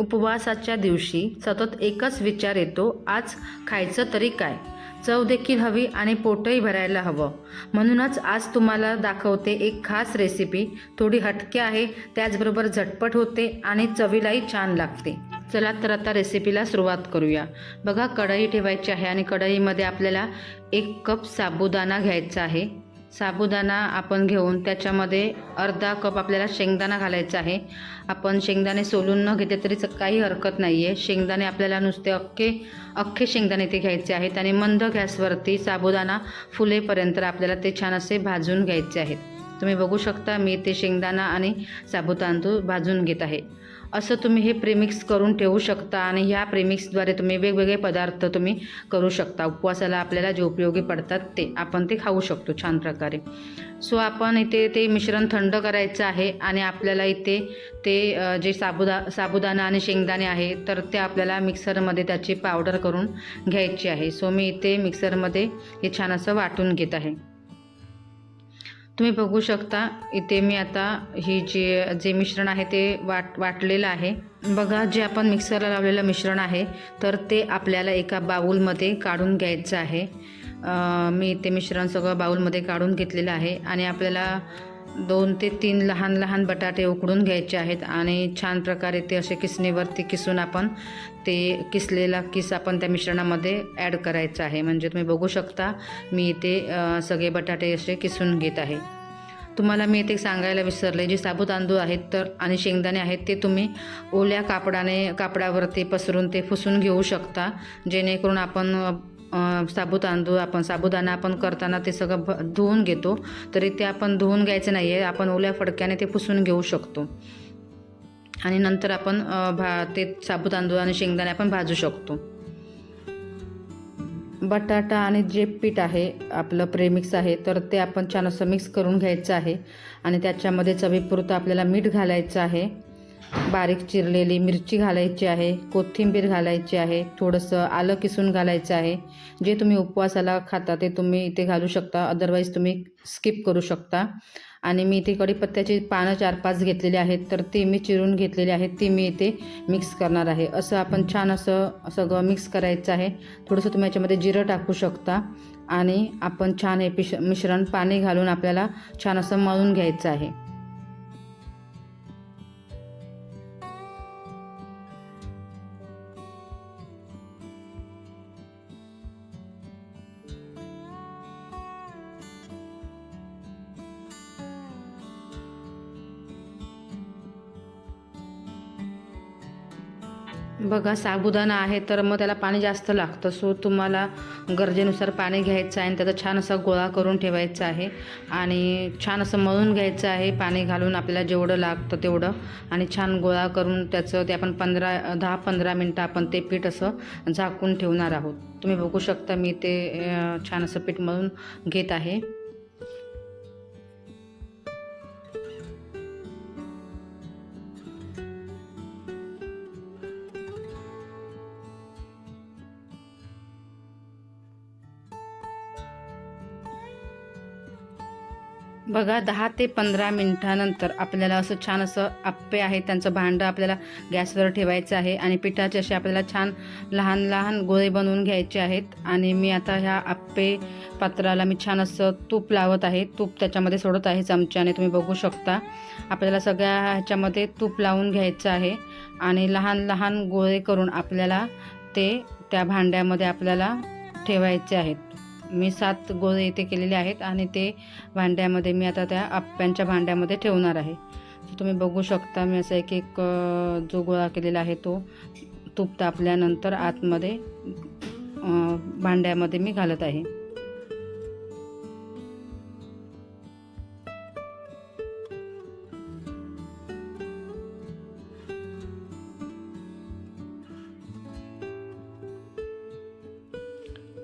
उपवासाच्या दिवशी सतत एकच विचार येतो आज खायचं तरी काय? चव देखील हवी आणि पोटही भरायला हवं. म्हणूनच आज तुम्हाला दाखवते एक खास रेसिपी थोडी हटके आहे त्याचबरोबर झटपट होते आणि चवीलाही छान लागते. चला तर आता रेसिपीला सुरुवात करूया. बघा कढई ठेवायची आहे आणि कढईमध्ये आपल्याला एक कप साबुदाणा घ्यायचा आहे. साबुदाणा आपण घेऊन त्याच्यामध्ये अर्धा कप आपल्याला शेंगदाणा घालायचा आहे. आपण शेंगदाणे सोलून न घेतले तरी काही हरकत नाही आहे शेंगदाणे आपल्याला नुसते अख्खे अख्खे शेंगदाणे ते घ्यायचे आहेत आणि मंद गॅसवरती साबुदाणा फुलेपर्यंत आपल्याला ते छान असे भाजून घ्यायचे आहेत. तुम्ही बघू शकता मी ते शेंगदाणा आणि साबुतांदूळ भाजून घेत आहे. असं तुम्ही हे प्रेमिक्स करून ठेवू शकता आणि ह्या प्रेमिक्सद्वारे तुम्ही वेगवेगळे पदार्थ तुम्ही करू शकता. उपवासाला आपल्याला जे उपयोगी पडतात ते आपण ते खाऊ शकतो छान प्रकारे. सो आपण इथे ते मिश्रण थंड करायचं आहे आणि आपल्याला इथे ते जे साबुदा साबुदाणा आणि शेंगदाणे आहे तर ते आपल्याला मिक्सरमध्ये त्याची पावडर करून घ्यायची आहे. सो मी इथे मिक्सरमध्ये हे छान असं वाटून घेत आहे. तुम्ही बघू शकता इथे मी आता ही जे जे मिश्रण आहे ते वाट वाटलेलं आहे. बघा जे आपण मिक्सरला लावलेलं मिश्रण आहे तर ते आपल्याला एका बाऊलमध्ये काढून घ्यायचं आहे. मी ते मिश्रण सगळं बाऊलमध्ये काढून घेतलेलं आहे आणि आपल्याला दोन ते तीन लहान लहान बटाटे उकडून घ्यायचे आहेत आणि छान प्रकारे ते असे किसणीवरती किसून आपण ते किसलेला किस आपण त्या मिश्रणामध्ये ॲड करायचं आहे. म्हणजे तुम्ही बघू शकता मी इथे सगळे बटाटे असे किसून घेत आहे. तुम्हाला मी इथे सांगायला विसरले जे साबू तांदूळ आहेत तर आणि शेंगदाणे आहेत ते तुम्ही ओल्या कापडाने कापडावरती पसरून ते फुसून घेऊ शकता. जेणेकरून आपण साबू तांदूळ आपण साबुदाणा आपण करताना ते सगळं भ धुवून घेतो. तरी ते आपण धुवून घ्यायचं नाही आहे आपण ओल्या फडक्याने ते पुसून घेऊ शकतो. आणि नंतर आपण भा ते साबू तांदूळ आणि शेंगदाणे आपण भाजू शकतो. बटाटा आणि जे पीठ आहे आपलं प्रेमिक्स आहे तर ते आपण छान असं मिक्स करून घ्यायचं आहे. आणि त्याच्यामध्ये चवीपुरतं आपल्याला मीठ घालायचं आहे. बारीक चिरलेली मिरची घालायची आहे कोथिंबीर घालायची आहे थोडंसं आलं किसून घालायचं आहे. जे तुम्ही उपवासाला खाता ते तुम्ही इथे घालू शकता अदरवाईज तुम्ही स्किप करू शकता. आणि मी इथे कढीपत्त्याची पानं चार पाच घेतलेली आहेत तर ती मी चिरून घेतलेली आहेत ती मी इथे मिक्स करणार आहे. असं आपण छान असं सगळं मिक्स करायचं आहे. थोडंसं तुम्ही याच्यामध्ये जिरं टाकू शकता. आणि आपण छान हे पिश मिश्रण पाणी घालून आपल्याला छान असं मळून घ्यायचं आहे. बघा साबुदाणा आहे तर मग त्याला पाणी जास्त लागतं. सो तुम्हाला गरजेनुसार पाणी घ्यायचं आहे आणि त्याचा छान असा गोळा करून ठेवायचा आहे. आणि छान असं मळून घ्यायचं आहे पाणी घालून आपल्याला जेवढं लागतं तेवढं. आणि छान गोळा करून त्याचं ते आपण पंधरा दहा पंधरा मिनटं आपण ते पीठ असं झाकून ठेवणार आहोत. तुम्ही बघू शकता मी ते छान असं पीठ मळून घेत आहे. बघा दहा ते पंधरा मिनिटानंतर आपल्याला असं छान असं आप्पे आहे त्यांचं भांडं आपल्याला गॅसवर ठेवायचं आहे आणि पिठाचे असे आपल्याला छान लहान लहान गोळे बनवून घ्यायचे आहेत. आणि मी आता ह्या आप्पे पात्राला मी छान असं तूप लावत आहे. तूप त्याच्यामध्ये सोडत आहे चमच्याने तुम्ही बघू शकता. आपल्याला सगळ्या ह्याच्यामध्ये तूप लावून घ्यायचं आहे आणि लहान लहान गोळे करून आपल्याला ते त्या भांड्यामध्ये आपल्याला ठेवायचे आहेत. मी सात गोळे इथे केलेले आहेत आणि ते भांड्यामध्ये मी आता त्या आप्प्यांच्या भांड्यामध्ये ठेवणार आहे. तुम्ही बघू शकता मी असं एक एक जो गोळा केलेला आहे तो तूप तापल्यानंतर आतमध्ये भांड्यामध्ये मी घालत आहे.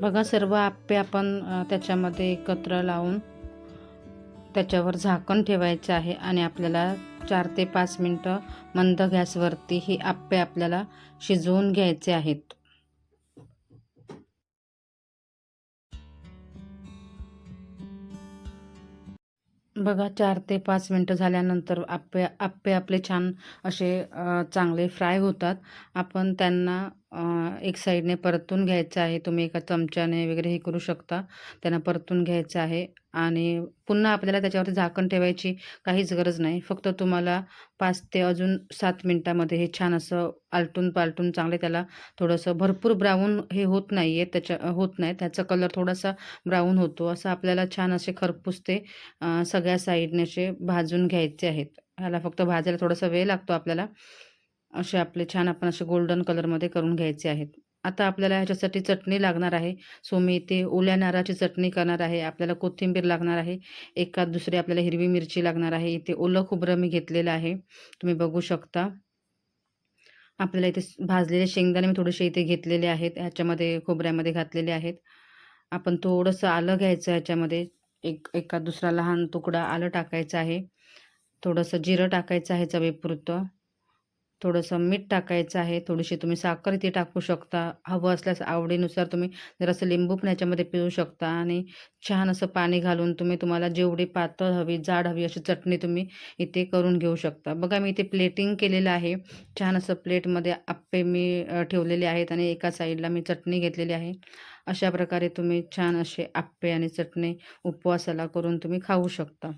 बघा सर्व आप्पे आपण त्याच्यामध्ये एकत्र लावून त्याच्यावर झाकण ठेवायचं आहे आणि आपल्याला चार ते पाच मिनटं मंद गॅसवरती ही आप्पे आपल्याला शिजवून घ्यायचे आहेत. बघा चार ते पाच मिनटं झाल्यानंतर आप्पे आप्पे आपले छान असे चांगले फ्राय होतात. आपण त्यांना एक साईडने परतून घ्यायचं आहे. तुम्ही एका चमच्याने वगैरे हे करू शकता. त्यांना परतून घ्यायचं आहे. आणि पुन्हा आपल्याला त्याच्यावरती झाकण ठेवायची काहीच गरज नाही. फक्त तुम्हाला पाच ते अजून सात मिनटामध्ये हे छान असं आलटून पालटून चांगले त्याला थोडंसं भरपूर ब्राऊन हे होत नाही आहे त्याच्या होत नाही. त्याचा कलर थोडासा ब्राऊन होतो. असं आपल्याला छान असे खरपूस ते सगळ्या साईडने असे भाजून घ्यायचे आहेत. ह्याला फक्त भाजायला थोडासा वेळ लागतो आपल्याला. असे आपले छान आपण असे गोल्डन कलरमध्ये करून घ्यायचे आहेत. आता आपल्याला ह्याच्यासाठी चटणी लागणार आहे. सो मी इथे ओल्या नारळाची चटणी करणार आहे. आपल्याला कोथिंबीर लागणार आहे. एका दुसरी आपल्याला हिरवी मिरची लागणार आहे. इथे ओलं खोबरं मी घेतलेलं आहे. तुम्ही बघू शकता. आपल्याला इथे भाजलेले शेंगदाणे मी थोडेसे इथे घेतलेले आहेत. ह्याच्यामध्ये खोबऱ्यामध्ये घातलेले आहेत. आपण थोडंसं आलं घ्यायचं ह्याच्यामध्ये. एक एका दुसरा लहान तुकडा आलं टाकायचं आहे. थोडंसं जिरं टाकायचं आहे चवेपुरतं. थोडंसं मीठ टाकायचं आहे. थोडीशी तुम्ही साखर इथे टाकू शकता. हवं असल्यास आवडीनुसार तुम्ही जरासं लिंबू पण याच्यामध्ये पिळू शकता आणि छान असं पाणी घालून तुम्ही तुम्हाला जेवढी पातळ हवी जाड हवी अशी चटणी तुम्ही इथे करून घेऊ शकता. बघा मी इथे प्लेटिंग केलेलं आहे. छान असं प्लेटमध्ये आप्पे मी ठेवलेले आहेत आणि एका साईडला मी चटणी घेतलेली आहे. अशा प्रकारे तुम्ही छान असे आप्पे आणि चटणी उपवासाला करून तुम्ही खाऊ शकता.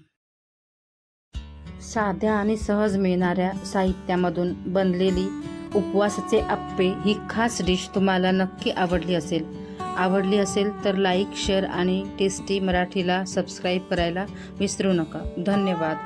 साध्या आणि सहज मिळणाऱ्या साहित्यामधून बनलेली उपवासाचे आप्पे ही खास डिश तुम्हाला नक्की आवडली असेल. आवडली असेल तर लाईक शेअर आणि टेस्टी मराठीला सबस्क्राईब करायला विसरू नका. धन्यवाद.